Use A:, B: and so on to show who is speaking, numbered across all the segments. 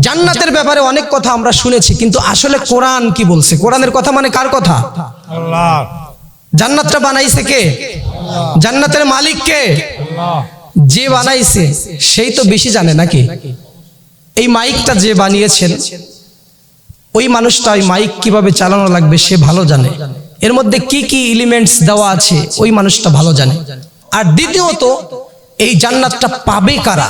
A: জান্নাতের ব্যাপারে অনেক কথা আমরা শুনেছি কিন্তু আসলে কোরআন কি বলছে? কোরআনের কথা মানে কার কথা? জান্নাতটা বানাইছে কে? জান্নাতের মালিক কে? যে বানাইছে সেই তো বেশি জানে নাকি? এই মাইকটা যে বানিয়েছেন ওই মানুষটা ওই মাইক কীভাবে চালানো লাগবে সে ভালো জানে। এর মধ্যে কি কি এলিমেন্টস দেওয়া আছে ওই মানুষটা ভালো জানে। আর দ্বিতীয়ত এই জান্নাতটা পাবে কারা?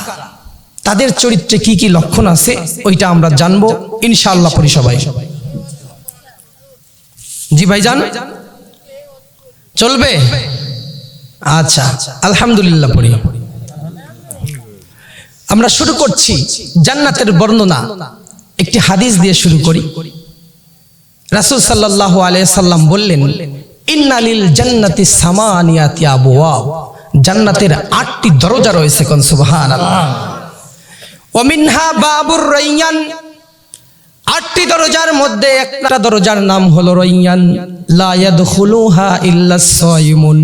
A: তাদের চরিত্রে কি কি লক্ষণ আছে, ওইটা আমরা জানব ইনশাআল্লাহ পরি সবাই জি ভাইজান? চলবে? আচ্ছা আলহামদুলিল্লাহ পড়ি। আমরা শুরু করছি জান্নাতের বর্ণনা। একটি হাদিস দিয়ে শুরু করি। রাসূল সাল্লাল্লাহু আলাইহি সাল্লাম বললেন, ইন্নালিল জান্নাতি সামানিয়াতি আবওয়াব। জান্নাতের আটটি দরজা রয়েছে কোন, সুবহানাল্লাহ। ওয়া মিনহা বাবুর রাইয়ান। আটটি দরজার মধ্যে একটা দরজার নাম হলো রইয়ান। লা ইয়াদখুলুহা ইল্লা সাইমুন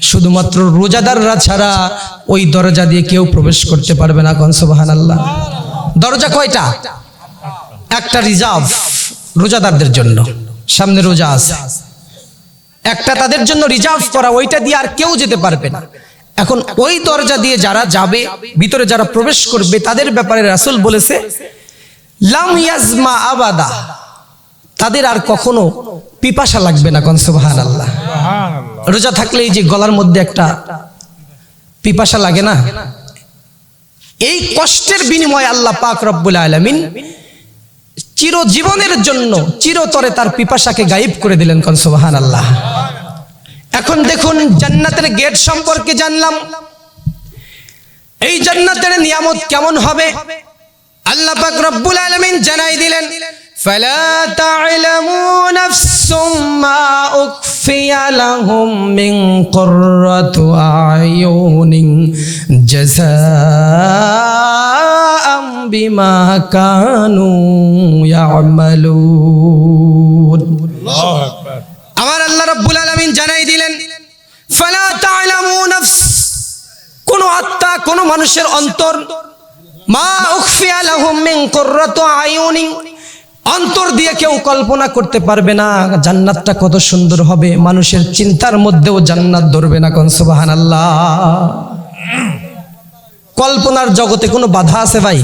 A: শুধুমাত্র রোজাদাররা ছাড়া ওই দরজা দিয়ে কেউ প্রবেশ করতে পারবে না কোন, সুবহানাল্লাহ। দরজা কয়টা? একটা রিজার্ভ রোজাদারদের জন্য। সামনে রোজা আছে। একটা তাদের জন্য রিজার্ভ করা, ওইটা দিয়ে আর কেউ যেতে পারবে না। এখন ওই দরজা দিয়ে যারা যাবে ভিতরে যারা প্রবেশ করবে তাদের ব্যাপারে রাসুল বলেছে লাম ইয়াজমা আবাদা। তাদের আর কখনো পিপাসা লাগবে না সুবহানাল্লাহ। রোজা থাকলে এই যে গলার মধ্যে একটা পিপাসা লাগে না। এই কষ্টের বিনিময়ে আল্লাহ পাক রব্বুল আলামিন চিরজীবনের জন্য চিরতরে তার পিপাসাকে গায়েব করে দিলেন কোন সুবহানাল্লাহ। এখন দেখুন জান্নাতের গেট সম্পর্কে জানলাম এই জান্নাতের নিয়ামত কেমন হবে আল্লাহ পাক রব্বুল আলামিন জানাই দিলেন فلا تعلم نفس ما أخفي لهم من قرة أعين جزاء بما كانوا يعملون
B: আল্লাহু আকবার
A: আমার আল্লাহ রাব্বুল আলামিন জানাই দিলেন, ফালা তা'লামু নাফস কোন আত্মা, কোন মানুষের অন্তর, মা উখফিয়া লাহুম মিন কুররাতু আয়ুনি অন্তর দিয়ে কেউ কল্পনা করতে পারবে না, জান্নাতটা কত সুন্দর হবে, মানুষের চিন্তার মধ্যেও জান্নাত ধরবে না কোন, সুবহানাল্লাহ। কল্পনার জগতে কোনো বাধা আছে ভাই?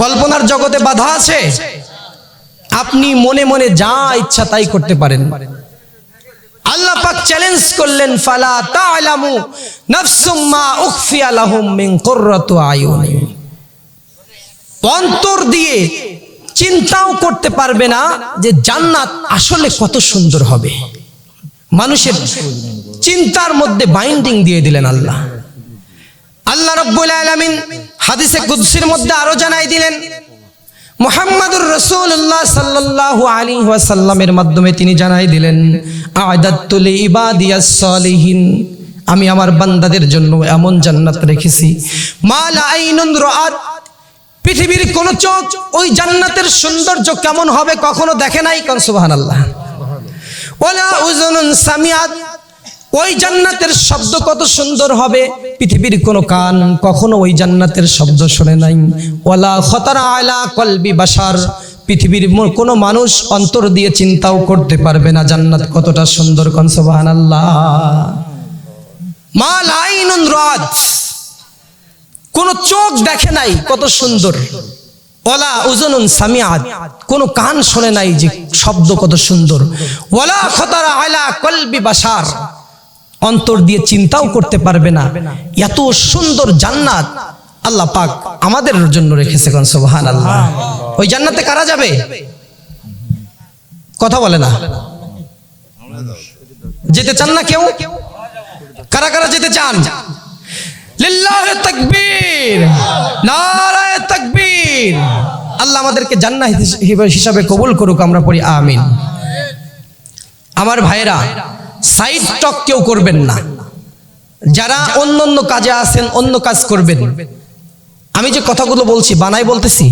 A: কল্পনার জগতে বাধা আছে? আপনি মনে মনে যা ইচ্ছা তাই করতে পারেন। আল্লাহ পাক চ্যালেঞ্জ করলেন, ফালা তা'লামু নাফসুম মা উখফিয়া লাহুম মিন কুররাতু আয়ুনি। অন্তর দিয়ে চিন্তাও করতে পারবে না যে জান্নাত আসলে কত সুন্দর হবে। মানুষের চিন্তার মধ্যে বাইন্ডিং দিয়ে দিলেন আল্লাহ। আল্লাহ রব্বুল আলামিন হাদিসে কুদসির মধ্যে আরও জানাই দিলেন মুহাম্মাদুর রাসূলুল্লাহ সাল্লাল্লাহু আলী ওয়াসাল্লামের মাধ্যমে তিনি জানাই দিলেন, আ'দাতুল ইবাদিয়াস সালিহিন। আমি আমার বান্দাদের জন্য এমন জান্নাত রেখেছি। মা লা আইনুন পৃথিবীর কোন চোখ ওই জান্নাতের সৌন্দর্য কেমন হবে কখনো দেখে নাই? কোন সুবহানাল্লাহ। ওয়ালা উযুনুন সামিআত। ওই জান্নাতের শব্দ কত সুন্দর হবে? পৃথিবীর কোনো কান কখনো ওই জান্নাতের শব্দ শুনে নাই। ওয়ালা খতারা আলা কলবি বাসার পৃথিবীর কোনো মানুষ অন্তর দিয়ে চিন্তাও করতে পারবে না জান্নাত কতটা সুন্দর কন, সুবহানাল্লাহ। মা লাইনুন রাত কোন চোখ দেখে নাই কত সুন্দর। ওলা উজনুন সামিয়াত কোন কান শোনে নাই যে শব্দ কত সুন্দর। ওয়ালা খতারা আলা কলবি বাসার অন্তর দিয়ে চিন্তাও করতে পারবে না। এত সুন্দর জান্নাত আল্লাহ পাক আমাদের জন্য রেখেছে কোন সুবহানাল্লাহ। ওই জান্নাতে কারা যাবে? কথা বলে না। যেতে চান না কেউ? কারা কারা যেতে চান? লিল্লাহে তাকবীর নারায়ে তাকবীর। আল্লাহ আমাদেরকে জান্নাত হিসাবে কবুল করুক আমরা পড়ি আমিন। আমার ভাইরা সাইড টক কেউ করবেন না। যারা অন্য অন্য কাজে আছেন, অন্য কাজ করবেন। আমি যে কথাগুলো বলছি বানাই বলতেছি?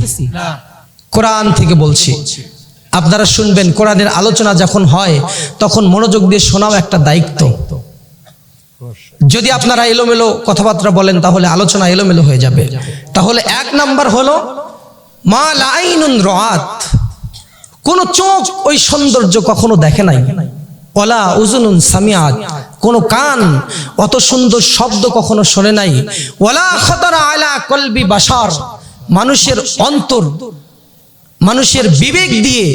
A: কোরআন থেকে বলছি। আপনারা শুনবেন, কোরআনের আলোচনা যখন হয়, তখন মনোযোগ দিয়ে শোনাও একটা দায়িত্ব। যদি আপনারা এলোমেলো কথাবার্তা বলেন, তাহলে আলোচনা এলোমেলো হয়ে যাবে। তাহলে এক নাম্বার হলো মা লাইনুন রাত কোন চোখ ওই সৌন্দর্য কখনো দেখে নাই। ওলা উজুনুন সামিয়াত। কোনো কান অত সুন্দর শব্দ কখনো শোনে নাই। ওলা খতরা আলা কলবি বাসার মানুষের অন্তর, মানুষের বিবেক দিয়ে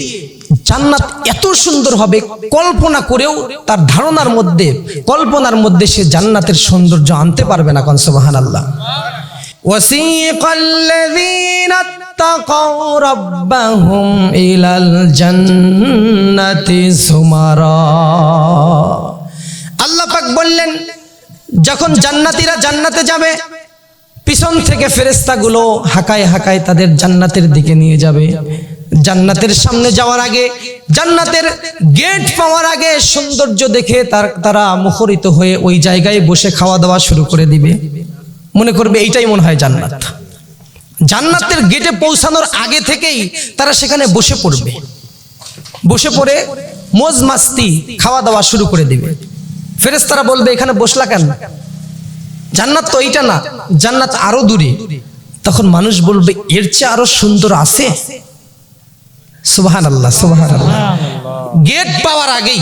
A: জান্নাত এত সুন্দর হবে, কল্পনা করেও তার ধারণার মধ্যে, কল্পনার মধ্যে সে জান্নাতের সৌন্দর্য আনতে পারবে না কনসবাহান আল্লাহ ওয়াসিকাল্লাযীনা اتقوا ربهم إلى الجنة زمرا আল্লাহ পাক বললেন যখন জান্নাতীরা জান্নাতে যাবে পিছন থেকে ফেরেস্তাগুলো হাকায় হাকায় তাদের জান্নাতের দিকে নিয়ে যাবে জান্নাতের সামনে যাওয়ার আগে জান্নাতের গেট পাওয়ার আগে সৌন্দর্য দেখে তার তারা মুখরিত হয়ে ওই জায়গায় বসে খাওয়া দাওয়া শুরু করে দিবে মনে করবে এইটাই মনে হয় জান্নাত জান্নাতের গেটে পৌঁছানোর আগে থেকেই তারা সেখানে বসে পড়বে। বসে পড়ে মোজ মাস্তি খাওয়া দাওয়া শুরু করে দিবে। ফেরেস্তারা বলবে, এখানে বসলা কেন? জান্নাত তো এইটা না, জান্নাত আরও দূরে। তখন মানুষ বলবে, এর চেয়ে আরও সুন্দর আছে? সুবাহান আল্লাহ সুবাহান আল্লাহ গেট পাওয়ার আগেই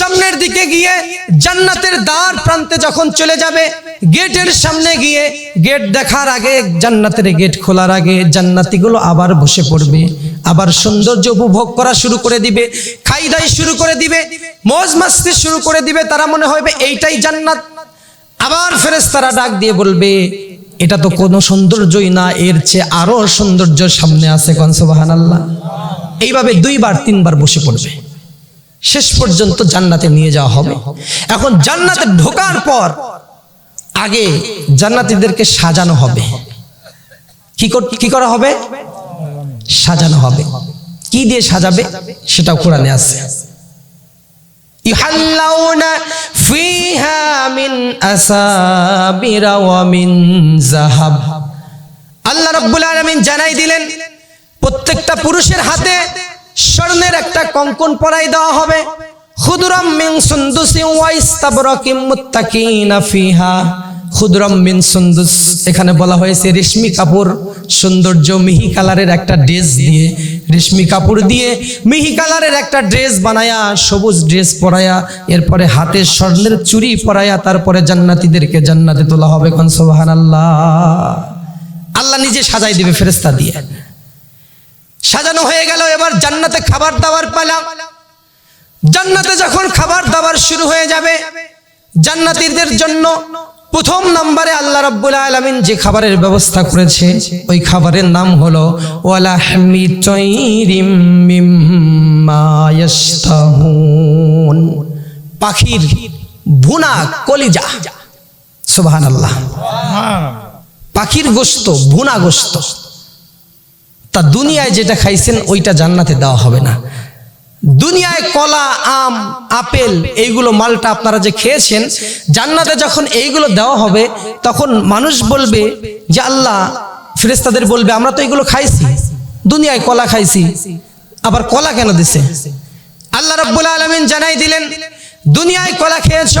A: সামনের দিকে গিয়ে জান্নাতের দ্বার প্রান্তে যখন চলে যাবে, গেটের সামনে গিয়ে গেট দেখার আগে, জান্নাতের গেট খোলার আগে জান্নাতিগুলো আবার বসে পড়বে, আবার সৌন্দর্য উপভোগ করা শুরু করে দিবে খাই দাই শুরু করে দিবে, মজ মাস্তি শুরু করে দিবে, তারা মনে হবে এইটাই জান্নাত। আবার ফেরেশতারা ডাক দিয়ে বলবে, এটা তো কোনো সৌন্দর্যই না, এর চেয়ে আরও সৌন্দর্য সামনে আছে কনসবাহান আল্লাহ এইভাবে দুইবার, তিনবার বসে পড়বে। শেষ পর্যন্ত জান্নাতে নিয়ে যাওয়া হবে। এখন জান্নাতে ঢোকার পর আগে জান্নাতীদেরকে সাজানো হবে। কি কি করা হবে? সাজানো হবে। কি দিয়ে সাজাবে? সেটাও কোরআনে আছে। আল্লাহ রাব্বুল জানাই দিলেন, প্রত্যেকটা পুরুষের হাতে স্বর্ণের একটা কঙ্কন পরাই দেওয়া হবে। খুদরাম মিন সুন্দুসি ওয়া ইস্তাবরাকিম মুত্তাকিনা ফিহা। খুদরাম মিন সুন্দুস, এখানে বলা হয়েছে রেশমি কাপড় সৌন্দর্য মিহি কালারের একটা ড্রেস দিয়ে, রেশমি কাপড় দিয়ে মিহি কালারের একটা ড্রেস বানায়া, সবুজ ড্রেস পরায়া, এরপরে হাতে স্বর্ণের চুড়ি পরায়া, তারপরে জান্নাতীদেরকে জান্নাতে তোলা হবে। কোন সুবহানাল্লাহ। আল্লাহ নিজে সাজাই দিবে ফেরেস্তা দিয়ে। সাজানো হয়ে গেল এবার জান্নাতে খাবার দাবার পালা জান্নাতে যখন খাবার দাবার শুরু হয়ে যাবে জান্নাতীদের জন্য প্রথম নম্বরে আল্লাহ রাব্বুল আলামিন যে খাবারের ব্যবস্থা করেছে ওই খাবারের নাম হলো ওয়ালাহমি তৈরিম মিম্মা ইয়াশতাহুন। পাখির ভুনা কলিজা। সুবহানাল্লাহ। পাখির গোস্ত ভুনা গোস্ত। তা দুনিয়ায় যেটা খাইছেন, ওইটা জান্নাতে দেওয়া হবে না। দুনিয়ায় কলা, আম, আপেল, এইগুলো মালটা আপনারা যে খেয়েছেন, জান্নাতে যখন এইগুলো দেওয়া হবে, তখন মানুষ বলবে যে আল্লাহ ফেরেস্তাদের বলবে, আমরা তো এগুলো খাইছি। দুনিয়ায় কলা খাইছি। আবার কলা কেন দিছে? আল্লাহ রাব্বুল আলামিন জানাই দিলেন, দুনিয়ায় কলা খেয়েছ,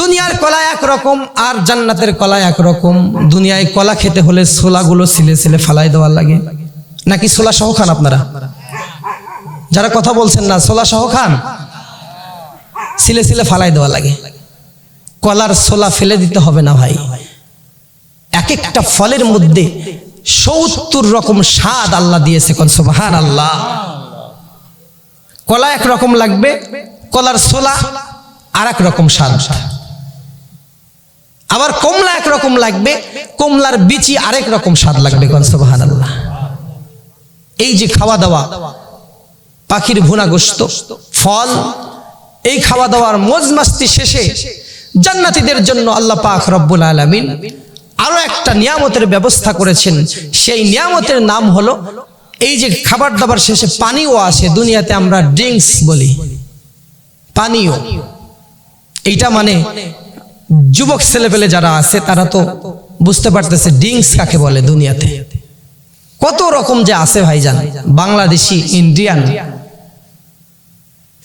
A: দুনিয়ার কলা একরকম আর জান্নাতের কলা একরকম। দুনিয়ায় কলা খেতে হলে ছোলাগুলো ছিলে ছিলে ফালাই দেওয়ার লাগে। নাকি সোলা সহ খান আপনারা? যারা কথা বলছেন না, সোলা সহ খান? ছিলে ছিলে ফালাই দেওয়া লাগে। কলার সোলা ফেলে দিতে হবে না ভাই। এক একটা ফলের মধ্যে সত্তর রকম স্বাদ আল্লাহ দিয়েছে কোন সুবহান আল্লাহ কলা এক রকম লাগবে, কলার সোলা আর এক রকম স্বাদ। আবার কমলা এক রকম লাগবে, কমলার বিচি আরেক রকম স্বাদ লাগবে কোন সুবহান আল্লাহ এই যে খাওয়া দাওয়া পাখির ভুনা গোস্ত ফল, এই খাওয়া দাওয়ার মজ মাস্তি শেষে জান্নাতিদের জন্য আল্লাহ পাক রব্বুল আলামিন আরও একটা নিয়ামতের ব্যবস্থা করেছেন। সেই নিয়ামতের নাম হলো এই যে খাবার দাবার শেষে পানিও আসে দুনিয়াতে আমরা ড্রিঙ্কস বলি। পানীয়। এইটা মানে যুবক ছেলেপেলে যারা আছে, তারা তো বুঝতে পারতেছে ড্রিঙ্কস কাকে বলে দুনিয়াতে। কত রকম যে আছে ভাইজান? বাংলাদেশি, ইন্ডিয়ান।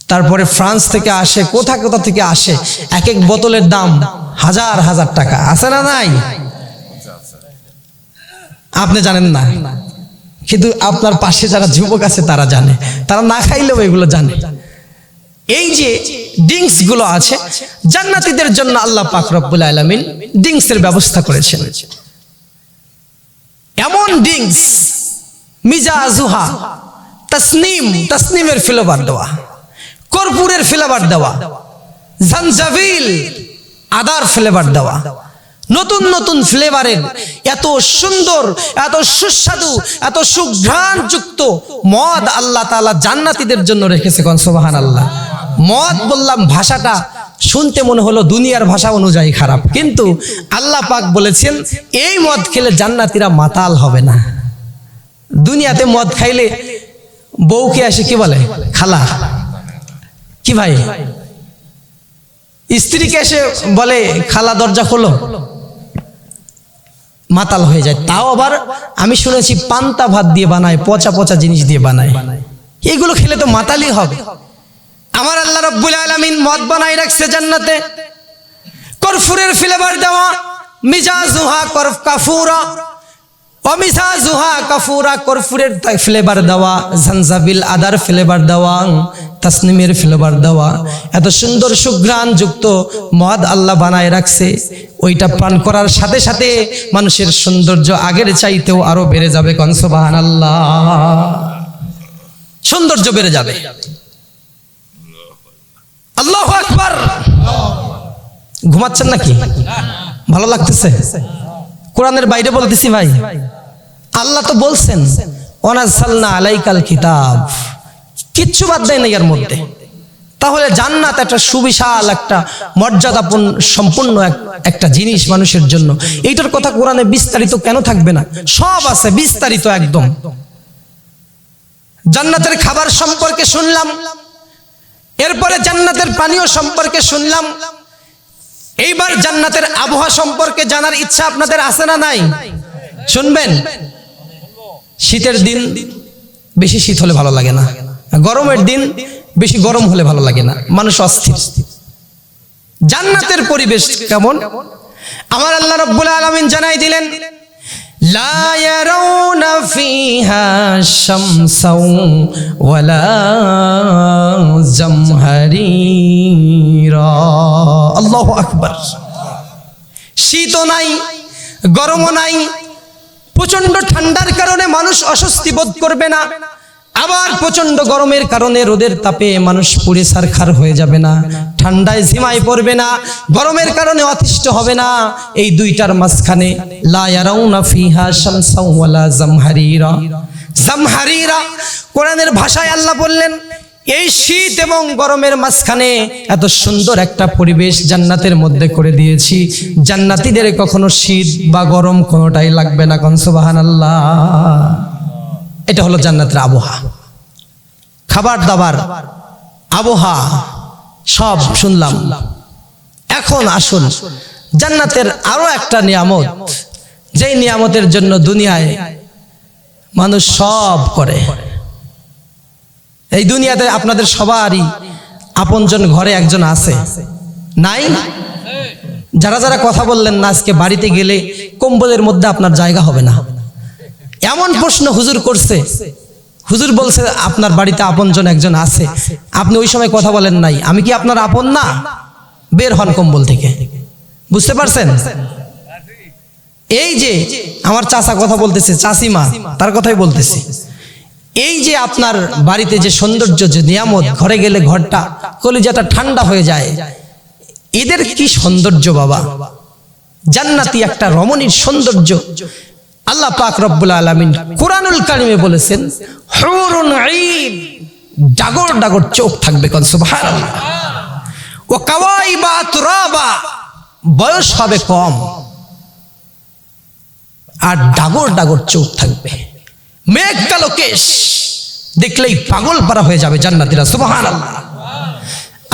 A: তারপরে ফ্রান্স থেকে আসে, কোথা কোথা থেকে আসে? এক এক বোতলের দাম হাজার হাজার টাকা। আছে না নাই? আপনি জানেন না। কিন্তু আপনার পাশে যারা যুবক আছে, তারা জানে। তারা না খাইলেও এগুলো জানে। এই যে ড্রিঙ্কসগুলো আছে, জান্নাতীদের জন্য আল্লাহ পাক রব্বুল আলামিন ড্রিঙ্কস এর ব্যবস্থা করেছেন। এমন ডিংস মিজা আজুহা তসনিম তসনিমের ফ্লেভার দেওয়া কর্পূরের ফ্লেভার দেওয়া জানজাবিল আদার ফ্লেভার দেওয়া নতুন নতুন ফ্লেভারের এত সুন্দর এত সুস্বাদু এত সুঘ্রাণ যুক্ত মদ আল্লাহ তাআলা জান্নাতিদের জন্য রেখেছে কোন? সুবহান আল্লাহ মদ বললাম ভাষাটা শুনতে মনে হলো দুনিয়ার ভাষা অনুযায়ী খারাপ। কিন্তু আল্লাহ পাক বলেছেন, এই মদ খেলে জান্নাতীরা মাতাল হবে না। দুনিয়াতে মদ খাইলে বউকে আসে কি বলে? খালা। কি ভাই? স্ত্রীকে এসে বলে, খালা, দরজা খোলো। মাতাল হয়ে যায়। তাও আবার আমি শুনেছি পান্তা ভাত দিয়ে বানায়, পচা পচা জিনিস দিয়ে বানায়। এগুলো খেলে তো মাতালই হবে। আমার আল্লাহ রব্বুল আলামিন মদ বানাই রাখছে জান্নাতে। কর্ফুরের ফ্লেভার দেওয়া, মিজাজুহা করফ কাফুরা, অমিজাজুহা কাফুরা কর্ফুরের ফ্লেভার দেওয়া ঝানজাবিল আদার ফ্লেভার দেওয়া, তাসনিমের ফ্লেভার দেওয়া। এত সুন্দর সুঘ্রাণ যুক্ত মদ আল্লাহ বানায় রাখছে। ওইটা পান করার সাথে সাথে মানুষের সৌন্দর্য আগের চাইতেও আরও বেড়ে যাবে কনসবাহান আল্লাহ সৌন্দর্য বেড়ে যাবে। আল্লাহ আকবার। ঘুমাচ্ছেন নাকি? ভালো লাগতেছে। কোরআনের বাইরে বলতেছি ভাই, আল্লাহ তো বলছেন অনাজালনা আলাইকাল কিতাব। কিচ্ছু বাদ দেয় না এর মধ্যে। তাহলে জান্নাত একটা সুবিশাল একটা মর্যাদাপূর্ণ, সম্পূর্ণ একটা জিনিস মানুষের জন্য। এইটার কথা কোরআনে বিস্তারিত কেন থাকবে না? সব আছে, বিস্তারিত একদম। জান্নাতের খাবার সম্পর্কে শুনলাম এরপরে জান্নাতের পানীয় সম্পর্কে শুনলাম। এইবার জান্নাতের আবহাওয়া সম্পর্কে জানার ইচ্ছা আপনাদের আছে না নাই? শুনবেন? শীতের দিন বেশি শীত হলে ভালো লাগে না। গরমের দিন বেশি গরম হলে ভালো লাগে না। মানুষ অস্থির। জান্নাতের পরিবেশ কেমন? আমার আল্লাহ রব্বুল আলামিন জানাই দিলেন আকবার শীতও নাই গরমও নাই প্রচণ্ড ঠান্ডার কারণে মানুষ অস্বস্তি বোধ করবে না। আবার প্রচণ্ড গরমের কারণে রোদের তাপে মানুষ পুড়ে সারখার হয়ে যাবে না, ঠান্ডায় ঝিমাই পড়বে না, গরমের কারণে অতিষ্ঠ হবে না। এই দুইটার মাঝখানে জামহারিরা। কোরআনের ভাষায় আল্লাহ বললেন, এই শীত এবং গরমের মাঝখানে এত সুন্দর একটা পরিবেশ জান্নাতের মধ্যে করে দিয়েছি। জান্নাতীদের কখনো শীত বা গরম কোনোটাই লাগবে না কনসবাহান আল্লাহ এটা হলো জান্নাতের আবহাওয়া। খাবার দাবার, আবহাওয়া, সব শুনলাম। এখন আসুন, জান্নাতের আরও একটা নিয়ামত। যেই নিয়ামতের জন্য দুনিয়ায় মানুষ সব করে। এই দুনিয়াতে আপনাদের সবারই আপনজন ঘরে একজন আছে। নাই? যারা যারা কথা বললেন না, আজকে বাড়িতে গেলে কম্বলের মধ্যে আপনার জায়গা হবে না। এমন প্রশ্ন হুজুর করছে। হুজুর বলছে, আপনার বাড়িতে আপনজন একজন আছে। আপনি ওই সময় কথা বলেন নাই। আমি কি আপনার আপন না? বের হন কম্বল থেকে। বুঝতে পারছেন? এই যে আমার চাচা কথা বলতেছে, চাচিমা, তার কথাই বলতেছি। এই যে আপনার বাড়িতে যে সৌন্দর্য, যে নিয়ামত, ঘরে গেলে ঘরটা কলিজাটা ঠান্ডা হয়ে যায়, এদের কি সৌন্দর্য বাবা? জান্নাতি একটা রমণীর সৌন্দর্য। আল্লাহ পাক রব্বুল আলামিন কোরআনুল কারিমে বলেছেন, হুরুন ডাগর ডাগর চোখ থাকবে কোন, সুবহানাল্লাহ। ও কাওয়াইবা তুরাবা বয়স হবে কম। আর ডাগর ডাগর চোখ থাকবে। মেঘ কালো কেশ দেখলেই পাগল পারা হয়ে যাবে জান্নাতীরা, সুবহানাল্লাহ।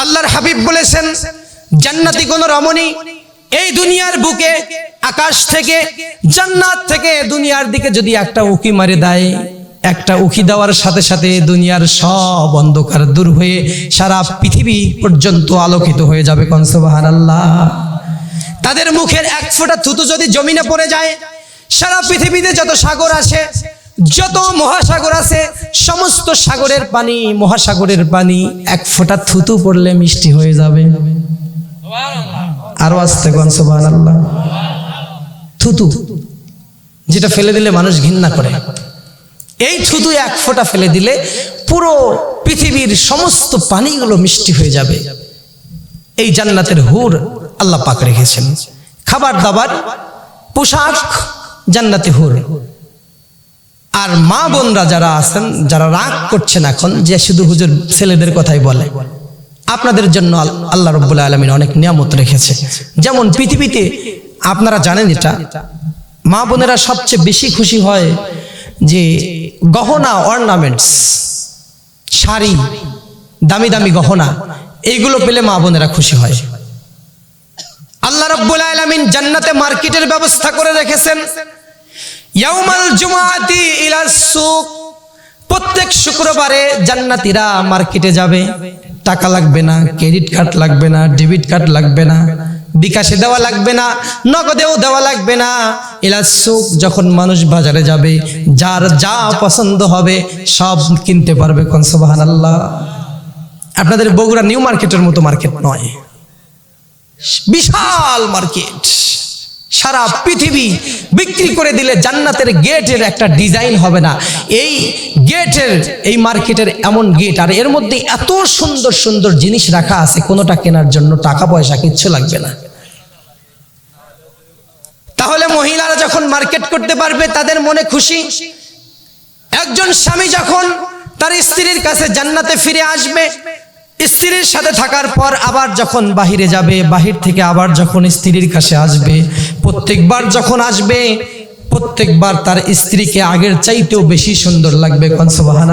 A: আল্লাহর হাবিব বলেছেন, জান্নাতি কোন রমণী এই দুনিয়ার বুকে আকাশ থেকে, জান্নাত থেকে দুনিয়ার দিকে যদি একটা উকি মারে দেয়, একটা উকি দেওয়ার সাথে সাথে দুনিয়ার সব অন্ধকার দূর হয়ে সারা পৃথিবী পর্যন্ত আলোকিত হয়ে যাবে কনসবাহান আল্লাহ তাদের মুখের এক ফোঁটা থুতু যদি জমিনে পড়ে যায়, সারা পৃথিবীতে যত সাগর আছে, যত মহাসাগর আছে, সমস্ত সাগরের পানি, মহাসাগরের পানি, এক ফোঁটা থুতু পড়লে মিষ্টি হয়ে যাবে। আরও আসতে কনসবাহান আল্লাহ থুতু, যেটা ফেলে দিলে মানুষ ঘৃণা করে। এই থুতু এক ফোঁটা ফেলে দিলে পুরো পৃথিবীর সমস্ত পানিগুলো মিষ্টি হয়ে যাবে। এই জান্নাতের হুর আল্লাহ পাক রেখেছেন। খাবার দাবার, পোশাক জান্নাতে হুর। আর মা বোনরা যারা আছেন, যারা রাগ করছেন এখন, যে শুধু হুজুর ছেলেদের কথাই বলে, আপনাদের জন্য আল্লাহ রব্বুল আলমিন অনেক নিয়ামত রেখেছে। যেমন পৃথিবীতে আপনারা জানেন এটা। মা বোনেরা সবচেয়ে বেশি খুশি হয় যে গহনা অর্নামেন্টস শাড়ি, দামি দামি গহনা, এইগুলো পেলে মা বোনেরা খুশি হয়। আল্লাহ রাব্বুল আলামিন জান্নাতে মার্কেটের ব্যবস্থা করে রেখেছেন। ইয়াউমাল জুমাতি ইলা সুক। প্রত্যেক শুক্রবারে জান্নাতীরা মার্কেটে যাবে। টাকা লাগবে না, ক্রেডিট কার্ড লাগবে না, ডেবিট কার্ড লাগবে না। বিকাশে দেওয়া লাগবে না, নগদেও দেওয়া লাগবে না। ইলা সুক যখন মানুষ বাজারে যাবে, যার যা পছন্দ হবে সব কিনতে পারবে কোন আল্লাহ আপনাদের বগুড়া নিউ মার্কেটের মতো মার্কেট নয়। বিশাল মার্কেট। সারা পৃথিবী বিক্রি করে দিলে জান্নাতের গেটের একটা ডিজাইন হবে না। এই গেটের, এই মার্কেটের এমন গেট, আর এর মধ্যে এত সুন্দর সুন্দর জিনিস রাখা আছে, কোনোটা কেনার জন্য টাকা পয়সা কিচ্ছু লাগবে না। তাহলে মহিলারা যখন মার্কেট করতে পারবে, তাদের মনে খুশি? একজন স্বামী যখন তার স্ত্রীর কাছে জান্নাতে ফিরে আসবে, স্ত্রীর সাথে থাকার পর আবার যখন বাহিরে যাবে, বাহির থেকে আবার যখন স্ত্রীর কাছে আসবে, প্রত্যেকবার যখন আসবে, প্রত্যেকবার তার স্ত্রীকে আগের চাইতেও বেশি সুন্দর লাগবে। কনসবাহান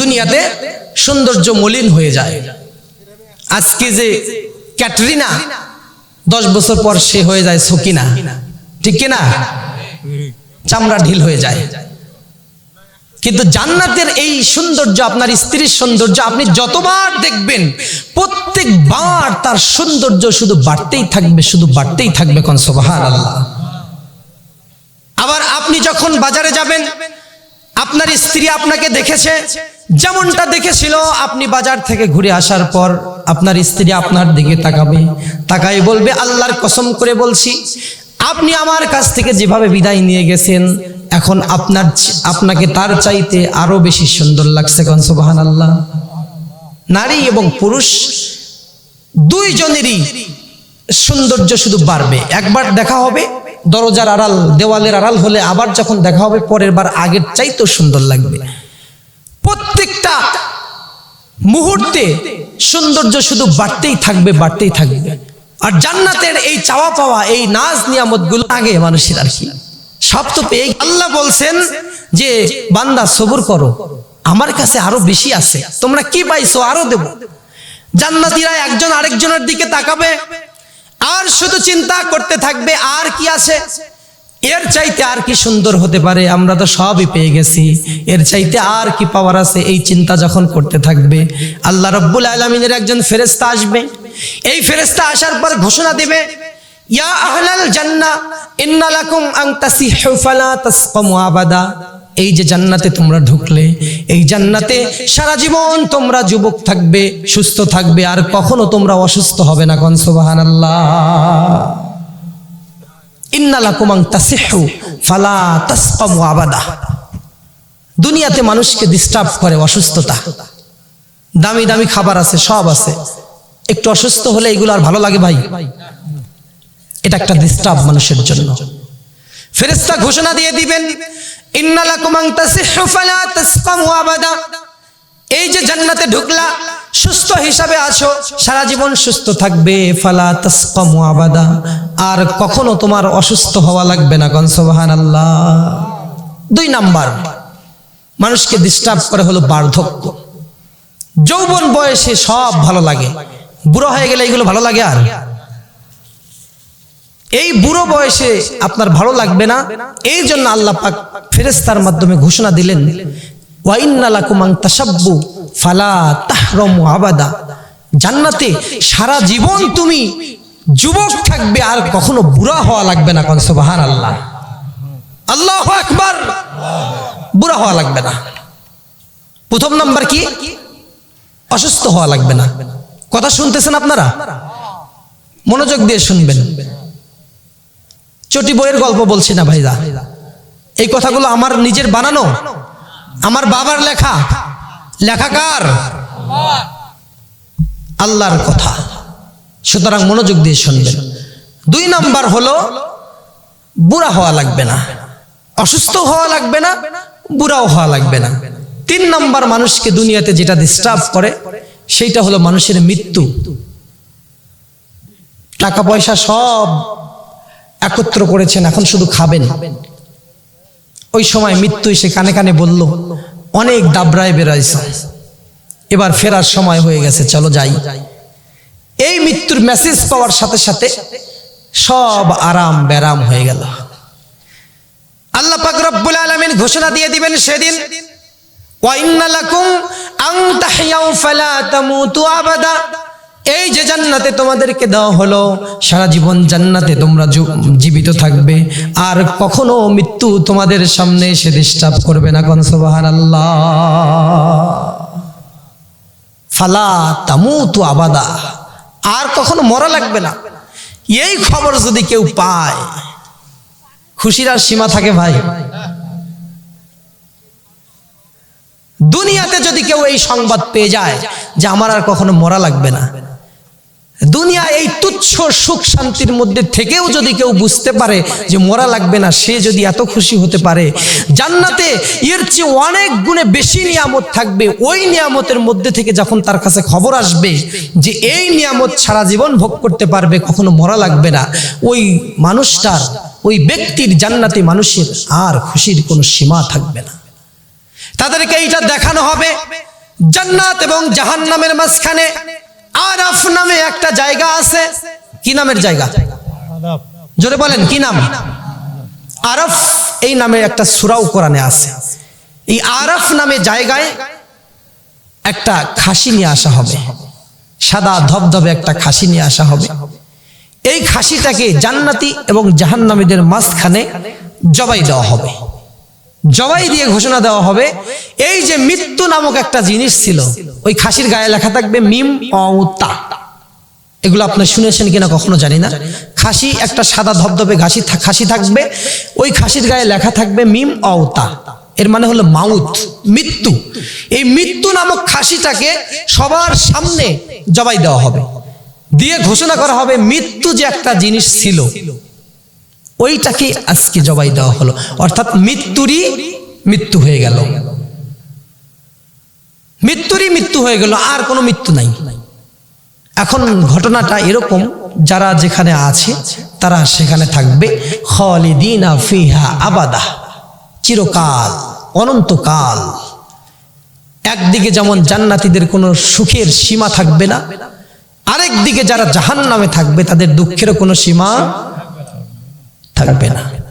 A: দুনিয়াতে সৌন্দর্য মলিন হয়ে যায়। আজকে যে ক্যাটরিনা দশ বছর পর সে হয়ে যায় সকিনা। ঠিক কিনা? চামড়া ঢিল হয়ে যায়। কিন্তু জান্নাতের এই সৌন্দর্য, আপনার স্ত্রীর সৌন্দর্য, আপনি যতবার দেখবেন, প্রত্যেকবার তার সৌন্দর্য শুধু বাড়তেই থাকবে, শুধু বাড়তেই থাকবে কোন? সোবাহার আল্লাহ আবার আপনি যখন বাজারে যাবেন, আপনার স্ত্রী আপনাকে দেখেছে, যেমনটা দেখেছিল, আপনি বাজার থেকে ঘুরে আসার পর আপনার স্ত্রী আপনার দিকে তাকাবে তাকাই বলবে, আল্লাহর কসম করে বলছি, আপনি আমার কাছ থেকে যেভাবে বিদায় নিয়ে গেছেন, এখন আপনার আপনাকে তার চাইতে আরও বেশি সুন্দর লাগছে কনসবাহান আল্লাহ নারী এবং পুরুষ দুইজনেরই সৌন্দর্য শুধু বাড়বে। একবার দেখা হবে, দরজার আড়াল, দেওয়ালের আড়াল হলে আবার যখন দেখা হবে, পরের বার আগের চাইতেও সুন্দর লাগবে। প্রত্যেকটা মুহূর্তে সৌন্দর্য শুধু বাড়তেই থাকবে বাড়তেই থাকবে। আর জান্নাতের এই চাওয়া পাওয়া, এই নাজ নিয়ামতগুলো আগে মানুষের আর কি। সব তো পেয়ে আল্লাহ বলছেন যে, বান্দা, সবুর করো। আমার কাছে আরও বেশি আছে। তোমরা কি পাইছো, আরও দেব। জান্নাতীরা একজন আরেকজনের দিকে তাকাবে। আর শুধু চিন্তা করতে থাকবে, আর কি আছে? এর চাইতে আর কি সুন্দর হতে পারে, আমরা তো সবই পেয়ে গেছি। এর চাইতে আর কি পাওয়ার আছে, এই চিন্তা যখন করতে থাকবে, আল্লাহ রব্বুল আলমিনের একজন ফেরেস্তা আসবে। এই ফেরেস্তা আসার পর ঘোষণা দেবে, ইয়া আহলাল জান্না, ইন্না লাকুম আন তাসিহু ফালা আবাদা। এই যে জান্নাতে তোমরা ঢুকলে, এই জান্নাতে সারা জীবন তোমরা যুবক থাকবে, সুস্থ থাকবে, আর কখনো তোমরা অসুস্থ হবে না কন সুবহানাল্লাহ ইন্নালাকুমাং তাসিহু ফালা আবাদা। দুনিয়াতে মানুষকে ডিস্টার্ব করে অসুস্থতা। দামি দামি খাবার আছে, সব আছে। একটু অসুস্থ হলে এগুলো আর ভালো লাগে ভাই। এটা একটা ডিস্টার্ব মানুষের জন্য। ফেরেশতা ঘোষণা দিয়ে দিবেন, ইন্নালাকুমাং তাসিহু ফালা তাসকামু আবাদা। এই যে জান্নাতে ঢুকলা সুস্থ হিসাবে আছো, সারা জীবন সুস্থ থাকবে, ফালা তাসকামু আবাদা। আর কখনো তোমার অসুস্থ হওয়া লাগবে না কন সুবহানাল্লাহ। দুই নাম্বার, মানুষকে ডিস্টার্ব করে হলো বার্ধক্য। যৌবন বয়সে সব ভালো লাগে। বুড়ো হয়ে গেলে এগুলো ভালো লাগে আর? এই বুড়ো বয়সে আপনার ভালো লাগবে না? এই জন্য আল্লাহ পাক ফেরেস্তার মাধ্যমে ঘোষণা দিলেন ওয়াইন্নালাকুমাং তাসাব্বু ফালা তাহরমু আবাদা। জান্নাতে সারা জীবন তুমি যুবক থাকবে, আর কখনো বুড়া হওয়া লাগবে না কোন সুবহান আল্লাহ আল্লাহ আকবার। বুড়া হওয়া লাগবে না। প্রথম নাম্বার কি? অসুস্থ হওয়া লাগবে না। কথা শুনতেছেন আপনারা? মনোযোগ দিয়ে শুনবেন। চটি বইয়ের গল্প বলছি না ভাইরা এই কথাগুলো আমার নিজের বানানো, আমার বাবার লেখা। লেখাকার। আল্লাহর কথা। সুতরাং মনোযোগ দিয়ে শুনবেন। দুই নাম্বার হলো, বুড়া হওয়া লাগবে না। অসুস্থ হওয়া লাগবে না, বুড়াও হওয়া লাগবে না। তিন নাম্বার মানুষকে দুনিয়াতে যেটা ডিস্টার্ব করে, সেইটা হলো মানুষের মৃত্যু। টাকা পয়সা সব একত্র করেছেন, এখন শুধু খাবেন। ওই সময় মৃত্যু এসে কানে কানে বলল অনেক দাবরায় বেড়াইছ। এবার ফেরার সময় হয়ে গেছে, চলো যাই। এই মৃত্যুর মেসেজ পাওয়ার সাথে সাথে সব আরাম ব্যারাম হয়ে গেল। আল্লাহ পাক রব্বুল আলামিন ঘোষণা দিয়ে দিবেন সেদিন ওয়াইন্না লাকুম আন তাহইয়াউ ফালা তামুতু আবাদা। এই যে জান্নাতে তোমাদেরকে দেওয়া হলো, সারা জীবন জান্নাতে তোমরা জীবিত থাকবে। আর কখনো মৃত্যু তোমাদের সামনে এসে ডিস্টার্ব করবে না, কোন সুবহানাল্লাহ। ফালা তামুতু আবাদা। আর কখনো মরা লাগবে না। এই খবর যদি কেউ পায়, খুশির আর সীমা থাকে ভাই। দুনিয়াতে যদি কেউ এই সংবাদ পেয়ে যায় যে আমার আর কখনো মরা লাগবে না। দুনিয়া এই তুচ্ছ সুখ শান্তির মধ্যে থেকেও যদি কেউ বুঝতে পারে যে মরা লাগবে না, সে যদি এত খুশি হতে পারে, জান্নাতে এর চেয়ে অনেক গুণে বেশি নিয়ামত থাকবে ওই নিয়ামতের মধ্যে থেকে যখন তার কাছে খবর আসবে যে এই নিয়ামত সারা জীবন ভোগ করতে পারবে, কখনো মরা লাগবে না। ওই মানুষটার, ওই ব্যক্তির জান্নাতি মানুষের আর খুশির কোনো সীমা থাকবে না। তাদেরকে এইটা দেখানো হবে। জান্নাত এবং জাহান্নামের মাঝখানে আরাফ নামে একটা জায়গা আছে। কি নামের জায়গা? জোরে বলেন কি নাম? আরফ এই নামে একটা সুরাও কোরআনে আছে। এই আরফ নামে জায়গায় একটা খাসি নিয়ে আসা হবে। সাদা ধবধবে একটা খাসি নিয়ে আসা হবে। এই খাসিটাকে জান্নাতি এবং জাহান্নামীদের মাঝখানে জবাই দেওয়া হবে। জবাই দিয়ে ঘোষণা দেওয়া হবে। এই যে মৃত্যু নামক একটা জিনিস ছিল, ওই খাসির গায়ে লেখা থাকবে মিম অউতা এগুলো আপনি শুনেছেন কিনা কখনো জানি না। খাসি একটা সাদা ধবধবে ঘাসি খাসি থাকবে, ওই খাসির গায়ে লেখা থাকবে মিম অওতা এর মানে হলো মাউত মৃত্যু। এই মৃত্যু নামক খাসিটাকে সবার সামনে জবাই দেওয়া হবে। দিয়ে ঘোষণা করা হবে, মৃত্যু যে একটা জিনিস ছিল ওইটাকে আজকে জবাই দেওয়া হলো। অর্থাৎ মৃত্যুরই মৃত্যু হয়ে গেল। মৃত্যুরই মৃত্যু হয়ে গেল, আর কোনো মৃত্যু নাই। এখন ঘটনাটা এরকম, যারা যেখানে আছে, তারা সেখানে থাকবে। খালিদিনা ফিহা আবাদা, চিরকাল, অনন্তকাল। একদিকে যেমন জান্নাতীদের কোনো সুখের সীমা থাকবে না আরেক দিকে যারা জাহান্নামে থাকবে, তাদের দুঃখেরও কোনো সীমা 特别呢。